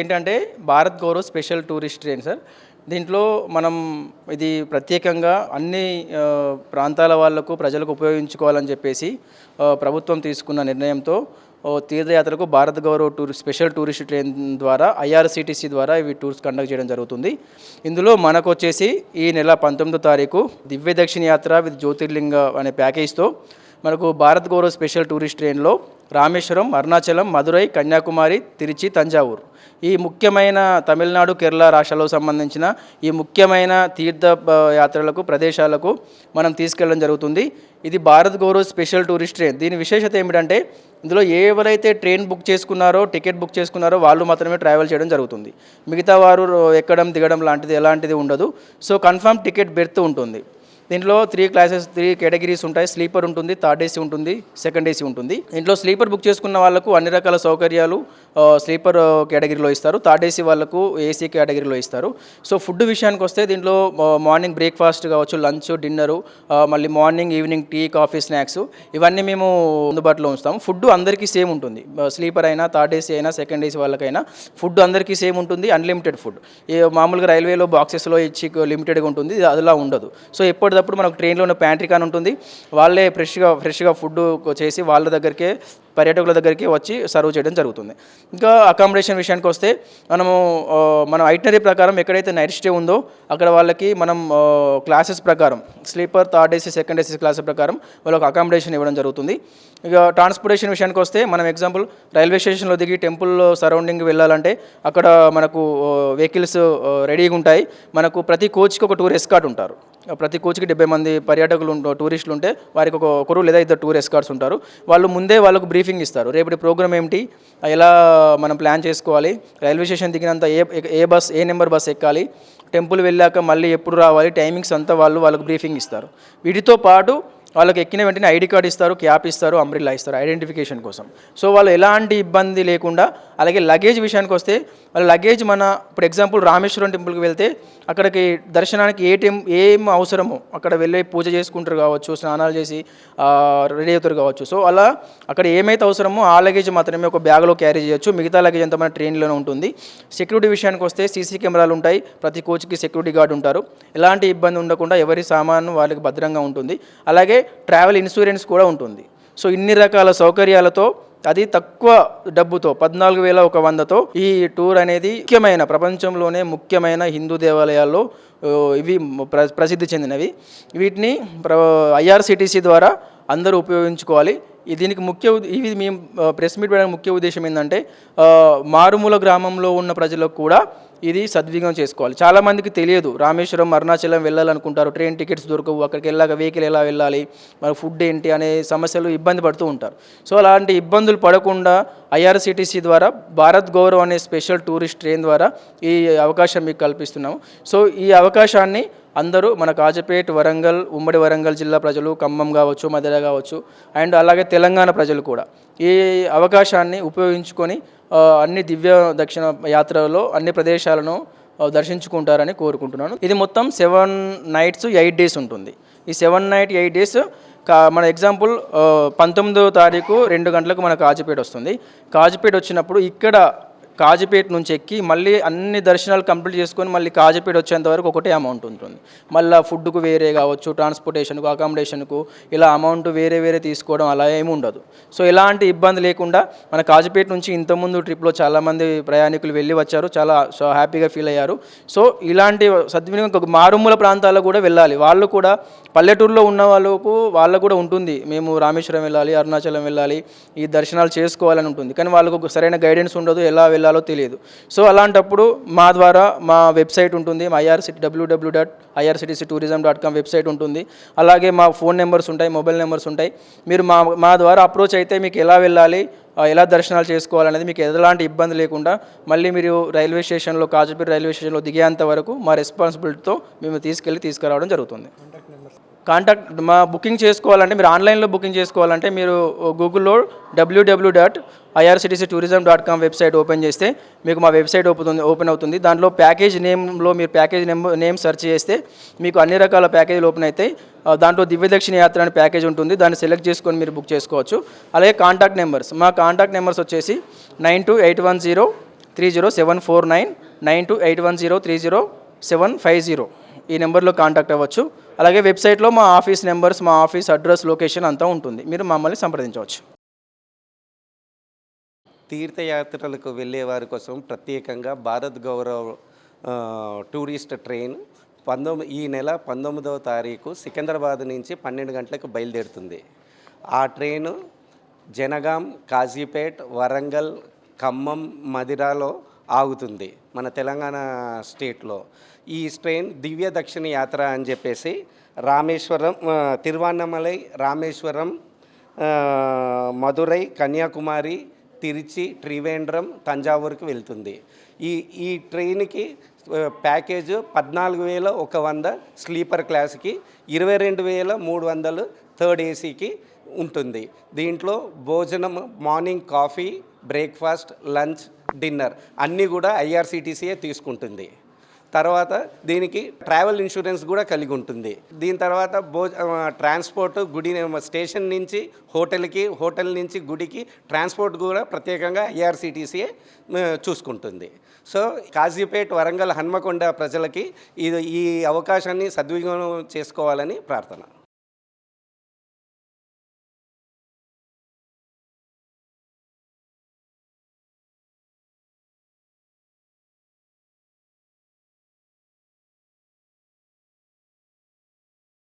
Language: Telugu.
ఏంటంటే Bharat Gaurav special tourist train sir. దీంట్లో మనం ఇది ప్రత్యేకంగా అన్ని ప్రాంతాల వాళ్ళకు ప్రజలకు ఉపయోగించుకోవాలని చెప్పేసి ప్రభుత్వం తీసుకున్న నిర్ణయంతో తీర్థయాత్రకు Bharat Gaurav tour special tourist train ద్వారా ఐఆర్సీటీసీ ద్వారా ఇవి టూర్స్ కండక్ట్ చేయడం జరుగుతుంది. ఇందులో మనకు వచ్చేసి ఈ నెల పంతొమ్మిదో తారీఖు దివ్య దక్షిణ యాత్ర విత్ జ్యోతిర్లింగ అనే ప్యాకేజ్తో మనకు భారత్ గౌరవ్ స్పెషల్ టూరిస్ట్ ట్రైన్లో రామేశ్వరం అరుణాచలం మదురై కన్యాకుమారి తిరుచి తంజావూరు. ఈ ముఖ్యమైన తమిళనాడు కేరళ రాష్ట్రాలకు సంబంధించిన ఈ ముఖ్యమైన తీర్థ యాత్రలకు ప్రదేశాలకు మనం తీసుకెళ్ళడం జరుగుతుంది. ఇది Bharat Gaurav special tourist train. దీని విశేషత ఏమిటంటే ఇందులో ఎవరైతే ట్రైన్ బుక్ చేసుకున్నారో టికెట్ బుక్ చేసుకున్నారో వాళ్ళు మాత్రమే ట్రావెల్ చేయడం జరుగుతుంది. మిగతా వారు ఎక్కడం దిగడం లాంటిది ఎలాంటిది ఉండదు. సో కన్ఫర్మ్ టికెట్ బెర్త్ ఉంటుంది. దీంట్లో త్రీ క్లాసెస్ త్రీ కేటగిరీస్ ఉంటాయి. స్లీపర్ ఉంటుంది థర్డ్ ఏసీ ఉంటుంది సెకండ్ ఏసీ ఉంటుంది. దీంట్లో స్లీపర్ బుక్ చేసుకున్న వాళ్ళకు అన్ని రకాల సౌకర్యాలు స్లీపర్ కేటగిరీలో ఇస్తారు. థర్డ్ ఏసీ వాళ్ళకు ఏసీ కేటగిరీలో ఇస్తారు. సో ఫుడ్ విషయానికి వస్తే దీంట్లో మార్నింగ్ బ్రేక్ఫాస్ట్ కావచ్చు లంచ్ డిన్నరు మళ్ళీ morning evening tea coffee snacks ఇవన్నీ మేము అందుబాటులో ఉంచుతాము ఫుడ్ అందరికీ సేమ్ ఉంటుంది. స్లీపర్ అయినా థర్డ్ ఏసీ అయినా సెకండ్ ఏసీ వాళ్ళకైనా ఫుడ్ అందరికీ సేమ్ ఉంటుంది. అన్లిమిటెడ్ ఫుడ్ మామూలుగా రైల్వేలో బాక్సెస్లో ఇచ్చి లిమిటెడ్గా ఉంటుంది. అది అదిలా ఉండదు. సో వెళ్ళేటప్పుడు మనకు ట్రైన్లో ఉన్న ప్యాంట్రీ కాని ఉంటుంది. వాళ్ళే ఫ్రెష్గా ఫ్రెష్గా ఫుడ్ చేసి వాళ్ళ దగ్గరికే పర్యాటకుల దగ్గరికి వచ్చి సర్వ్ చేయడం జరుగుతుంది. ఇంకా అకామిడేషన్ విషయానికి వస్తే మనము మన ఐటనరీ ప్రకారం ఎక్కడైతే నైట్ స్టే ఉందో అక్కడ వాళ్ళకి మనం క్లాసెస్ ప్రకారం sleeper third AC second AC classes ప్రకారం వాళ్ళకి అకామిడేషన్ ఇవ్వడం జరుగుతుంది. ఇక ట్రాన్స్పోర్టేషన్ విషయానికి వస్తే మనం ఎగ్జాంపుల్ రైల్వే స్టేషన్లో దిగి టెంపుల్ సరౌండింగ్ వెళ్ళాలంటే అక్కడ మనకు వెహికల్స్ రెడీగా ఉంటాయి. మనకు ప్రతి కోచ్కి ఒక టూర్ ఎస్కాట్ ఉంటారు. ప్రతి కోచ్కి డెబ్బై మంది పర్యాటకులు టూరిస్టులు ఉంటే వారికి ఒక ఒకరు లేదా ఇద్దరు టూర్ ఎస్కార్ట్స్ ఉంటారు. వాళ్ళు ముందే వాళ్ళకు బ్రీఫింగ్ ఇస్తారు. రేపటి ప్రోగ్రామ్ ఏమిటి? ఎలా మనం ప్లాన్ చేసుకోవాలి? రైల్వే స్టేషన్ దిగినంత ఏ ఏ బస్ ఏ నెంబర్ బస్ ఎక్కాలి? టెంపుల్ వెళ్ళాక మళ్ళీ ఎప్పుడు రావాలి? టైమింగ్స్ అంతా వాళ్ళు వాళ్ళకు బ్రీఫింగ్ ఇస్తారు. వీటితో పాటు వాళ్ళకి ఎక్కిన వెంటనే ఐడి కార్డ్ ఇస్తారు క్యాప్ ఇస్తారు అంబ్రిల్లా ఇస్తారు ఐడెంటిఫికేషన్ కోసం. సో వాళ్ళు ఎలాంటి ఇబ్బంది లేకుండా అలాగే లగేజ్ విషయానికి వస్తే వాళ్ళ లగేజ్ మన ఇప్పుడు ఎగ్జాంపుల్ రామేశ్వరం టెంపుల్కి వెళ్తే అక్కడికి దర్శనానికి ఏ టెం ఏం అవసరమో అక్కడ వెళ్ళి పూజ చేసుకుంటారు కావచ్చు స్నానాలు చేసి రెడీ అవుతారు కావచ్చు. సో అలా అక్కడ ఏమైతే అవసరమో ఆ లగేజ్ మాత్రమే ఒక బ్యాగ్లో క్యారీ చేయొచ్చు. మిగతా లగేజ్ అంతా మన ట్రైన్లోనే ఉంటుంది. సెక్యూరిటీ విషయానికి వస్తే సీసీ కెమెరాలు ఉంటాయి. ప్రతి కోచ్కి సెక్యూరిటీ గార్డ్ ఉంటారు. ఎలాంటి ఇబ్బంది ఉండకుండా ఎవరి సామాను వాళ్ళకి భద్రంగా ఉంటుంది. అలాగే ట్రావెల్ ఇన్సూరెన్స్ కూడా ఉంటుంది. సో ఇన్ని రకాల సౌకర్యాలతో అది తక్కువ డబ్బుతో పద్నాలుగు వేల ఒక వందతో ఈ టూర్ అనేది ముఖ్యమైన ప్రపంచంలోనే ముఖ్యమైన హిందూ దేవాలయాల్లో ఇవి ప్ర ప్రసిద్ధి చెందినవి. వీటిని ప్ర ఐఆర్సిటీసీ ద్వారా అందరూ ఉపయోగించుకోవాలి. దీనికి ముఖ్య ఉద్- ఇది మేము ప్రెస్ మీట్ పెట్టడానికి ముఖ్య ఉద్దేశం ఏంటంటే మారుమూల గ్రామంలో ఉన్న ప్రజలకు కూడా ఇది సద్వినియోగం చేసుకోవాలి. చాలామందికి తెలియదు రామేశ్వరం అరుణాచలం వెళ్ళాలనుకుంటారు ట్రైన్ టికెట్స్ దొరకవు అక్కడికి వెళ్ళాక వెహికల్ ఎలా వెళ్ళాలి మరి ఫుడ్ ఏంటి అనే సమస్యలు ఇబ్బంది పడుతూ ఉంటారు. సో అలాంటి ఇబ్బందులు పడకుండా ఐఆర్సిటీసీ ద్వారా భారత్ గౌరవ్ అనే స్పెషల్ టూరిస్ట్ ట్రైన్ ద్వారా ఈ అవకాశం మీకు కల్పిస్తున్నాము. సో ఈ అవకాశాన్ని అందరూ మన కాజపేట్ వరంగల్ ఉమ్మడి వరంగల్ జిల్లా ప్రజలు ఖమ్మం కావచ్చు మధుర కావచ్చు అండ్ అలాగే తెలంగాణ ప్రజలు కూడా ఈ అవకాశాన్ని ఉపయోగించుకొని అన్ని దివ్య దక్షిణ యాత్రలో అన్ని ప్రదేశాలను దర్శించుకుంటారని కోరుకుంటున్నాను. ఇది మొత్తం సెవెన్ నైట్స్ ఎయిట్ డేస్ ఉంటుంది. ఈ సెవెన్ నైట్ ఎయిట్ డేస్ కా మన ఎగ్జాంపుల్ పంతొమ్మిదో తారీఖు రెండు గంటలకు మన కాజపేట వస్తుంది. కాజుపేట వచ్చినప్పుడు ఇక్కడ కాజీపేట నుంచి ఎక్కి మళ్ళీ అన్ని దర్శనాలు కంప్లీట్ చేసుకొని మళ్ళీ కాజీపేట వచ్చేంత వరకు ఒకటే అమౌంట్ ఉంటుంది. మళ్ళీ ఫుడ్కు వేరే కావచ్చు ట్రాన్స్పోర్టేషన్కు అకామిడేషన్కు ఇలా అమౌంట్ వేరే వేరే తీసుకోవడం అలా ఏమి ఉండదు. సో ఎలాంటి ఇబ్బంది లేకుండా మన కాజీపేట నుంచి ఇంతకుముందు ట్రిప్లో చాలామంది ప్రయాణికులు వెళ్ళి వచ్చారు చాలా సో హ్యాపీగా ఫీల్ అయ్యారు. సో ఇలాంటి సద్వినియోగం మారుమూల ప్రాంతాల్లో కూడా వెళ్ళాలి. వాళ్ళు కూడా పల్లెటూరులో ఉన్న వాళ్ళకు వాళ్ళకు కూడా ఉంటుంది. మేము రామేశ్వరం వెళ్ళాలి అరుణాచలం వెళ్ళాలి ఈ దర్శనాలు చేసుకోవాలని ఉంటుంది. కానీ వాళ్ళకు సరైన గైడెన్స్ ఉండదు ఎలా వెళ్ళాలి తెలియదు. సో అలాంటప్పుడు మా ద్వారా మా వెబ్సైట్ ఉంటుంది. మా IRCT WW dot IRCTC tourism dot com website ఉంటుంది. అలాగే మా ఫోన్ నెంబర్స్ ఉంటాయి మొబైల్ నెంబర్స్ ఉంటాయి. మీరు మా మా ద్వారా అప్రోచ్ అయితే మీకు ఎలా వెళ్ళాలి ఎలా దర్శనాలు చేసుకోవాలనేది మీకు ఎలాంటి ఇబ్బంది లేకుండా మళ్ళీ మీరు రైల్వే స్టేషన్లో కాజపేట రైల్వే స్టేషన్లో దిగేంత వరకు మా రెస్పాన్సిబిలిటీతో మేము తీసుకెళ్ళి తీసుకురావడం జరుగుతుంది. కాంటాక్ట్ మా బుకింగ్ చేసుకోవాలంటే మీరు ఆన్లైన్లో బుకింగ్ చేసుకోవాలంటే మీరు గూగుల్లో WW dot IRCTC tourism dot com website open చేస్తే మీకు మా వెబ్సైట్ ఓపెన్ ఓపెన్ అవుతుంది. దాంట్లో ప్యాకేజ్ నేమ్లో మీరు ప్యాకేజ్ నేమ్ నేమ్ సెర్చ్ చేస్తే మీకు అన్ని రకాల ప్యాకేజీలు ఓపెన్ అవుతాయి. దాంట్లో దివ్యదక్షిణ యాత్ర అనే ప్యాకేజ్ ఉంటుంది దాన్ని సెలెక్ట్ చేసుకొని మీరు బుక్ చేసుకోవచ్చు. అలాగే కాంటాక్ట్ నెంబర్స్ మా కాంటాక్ట్ నెంబర్స్ వచ్చేసి nine two eight one zero three zero seven four nine nine two eight one zero three zero seven five zero. ఈ నెంబర్లో కాంటాక్ట్ అవ్వచ్చు. అలాగే వెబ్సైట్లో మా ఆఫీస్ నెంబర్స్ మా ఆఫీస్ అడ్రస్ లొకేషన్ అంతా ఉంటుంది. మీరు మమ్మల్ని సంప్రదించవచ్చు. తీర్థయాత్రలకు వెళ్ళే వారి కోసం ప్రత్యేకంగా భారత్ గౌరవ్ టూరిస్ట్ ట్రైన్ పంతొమ్మిది ఈ నెల పంతొమ్మిదవ తారీఖు సికింద్రాబాద్ నుంచి పన్నెండు గంటలకు బయలుదేరుతుంది. ఆ ట్రైను జనగాం కాజీపేట్ వరంగల్ ఖమ్మం మదిరాలో ఆగుతుంది మన తెలంగాణ స్టేట్లో. ఈ ట్రైన్ దివ్య దక్షిణ యాత్ర అని చెప్పేసి రామేశ్వరం తిరువన్నమలై రామేశ్వరం మధురై కన్యాకుమారి తిరుచి త్రివేంద్రం తంజావూరుకి వెళ్తుంది. ఈ ఈ ట్రైన్కి ప్యాకేజ్ పద్నాలుగు వేల ఒక వంద స్లీపర్ క్లాస్కి ఇరవై రెండు వేల మూడు వందలు థర్డ్ ఏసీకి ఉంటుంది. దీంట్లో భోజనం morning coffee breakfast lunch dinner. అన్నీ కూడా ఐఆర్సీటీసీయే తీసుకుంటుంది. తర్వాత దీనికి ట్రావెల్ ఇన్సూరెన్స్ కూడా కలిగి ఉంటుంది. దీని తర్వాత భో ట్రాన్స్పోర్ట్ గుడి స్టేషన్ నుంచి హోటల్కి హోటల్ నుంచి గుడికి ట్రాన్స్పోర్ట్ కూడా ప్రత్యేకంగా ఐఆర్సిటీసీ చూసుకుంటుంది. సో కాజీపేట్ వరంగల్ హన్మకొండ ప్రజలకి ఇది ఈ అవకాశాన్ని సద్వినియోగం చేసుకోవాలని ప్రార్థన.